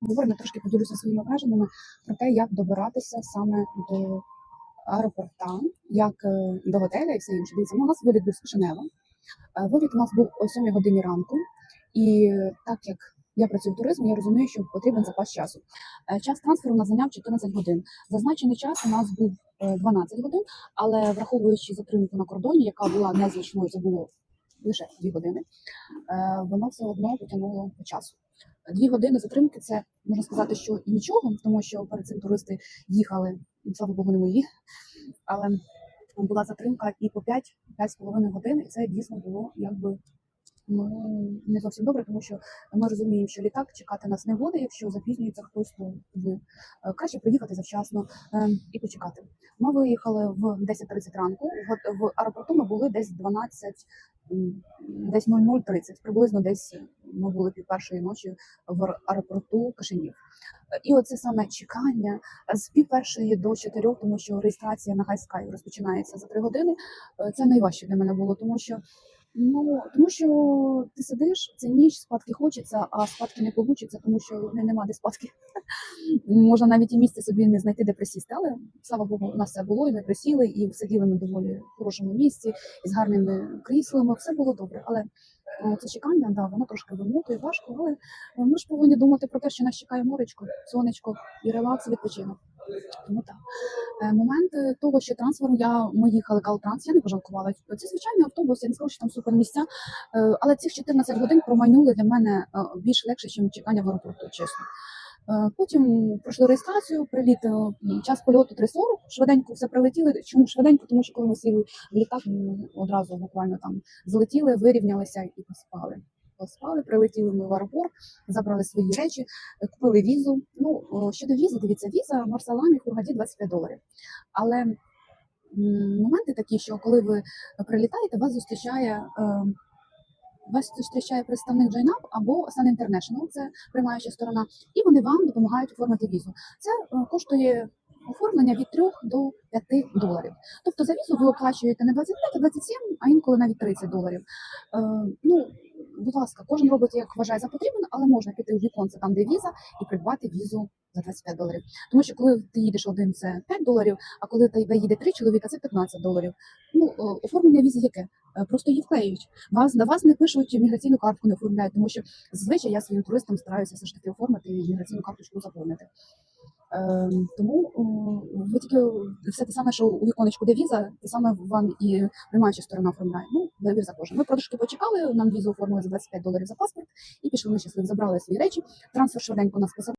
Говоримо, трошки поділюся своїми враженнями про те, як добиратися саме до аеропорта, як е, до готеля і все інше. Дивіться, ну, у нас виліт був з Кишинева. Е, Виліт у нас був о 7 годині ранку, і е, так як я працюю в туризмі, я розумію, що потрібен запас часу. Час трансферу у нас зайняв 14 годин. Зазначений час у нас був е, 12 годин, але враховуючи затримку на кордоні, яка була незначною, це було лише 2 години, воно все одно потягнуло по часу. Дві години затримки це можна сказати, що і нічого, тому що перед цим туристи їхали, слава Богу, не мої, але була затримка і по 5-5,5 годин, і це дійсно було якби ну, не зовсім добре, тому що ми розуміємо, що літак чекати нас не буде, якщо запізнюється хтось, то ви е, краще приїхати завчасно е, і почекати. Ми виїхали в 10.30 ранку. В, аеропорту ми були десь 12, м, десь 00.30, приблизно десь ми були пів першої ночі в аеропорту Кишинів. І оце саме чекання з пів першої до чотирьох, тому що реєстрація на Гайскай розпочинається за три години. Е, Це найважче для мене було, тому що ну тому що ти сидиш, це ніч, спадки хочеться, а спадки не получиться, тому що не- нема де спадки. Можна навіть і місце собі не знайти, де присісти. Але слава Богу, у нас все було, і ми присіли, і сиділи ми доволі хорошому місці, і з гарними кріслами. Все було добре. Але е, це чекання, да, воно трошки вимотує, важко, але е, ми ж повинні думати про те, що нас чекає моречко, сонечко і релакс, відпочинок. Тому так. Е, Момент е, того, що трансфер, я ми їхали Калтранс, я не пожалкувала. Це звичайний автобус, я не скажу, що там супер місця, е, але цих 14 годин промайнули для мене е, більш легше, ніж чекання в аеропорту, чесно. Е, Потім пройшли реєстрацію, приліт, е, час польоту 3.40, швиденько все прилетіли. Чому швиденько? Тому що коли ми сіли в літак, ми одразу буквально там злетіли, вирівнялися і поспали. Поспали, прилетіли ми в аеропорт, забрали свої речі, е, купили візу. Ну, щодо візи, дивіться, віза Марсаламі Хургаді 25 доларів. Але моменти такі, що коли ви прилітаєте, вас зустрічає. Вас зустрічає представник JNAP або Sun International, це приймаюча сторона, і вони вам допомагають оформити візу. Це е, коштує оформлення від 3 до 5 доларів. Тобто за візу ви оплачуєте не 25, а 27, а інколи навіть 30 доларів. Е, ну, будь ласка, кожен робить як вважає за потрібне, але можна піти у віконце там, де віза, і придбати візу за 25 доларів. Тому що коли ти їдеш один, це 5 доларів, а коли тебе їде три чоловіка, це 15 доларів. Ну, е, оформлення візи яке? Е, Просто її вклеюють. Вас на вас не пишуть міграційну картку, не оформляють, тому що зазвичай я своїм туристам стараюся все ж таки оформити і міграційну карточку заповнити. Е, тому ви тільки все те саме, що у віконечку, де віза, те саме вам і приймаюча сторона оформляє. Ну, вибір за кожен. Ми трошки почекали, нам візу оформили за 25 доларів за паспорт і пішли ми щасливі. Забрали свої речі. Трансфер швиденько нас посадив.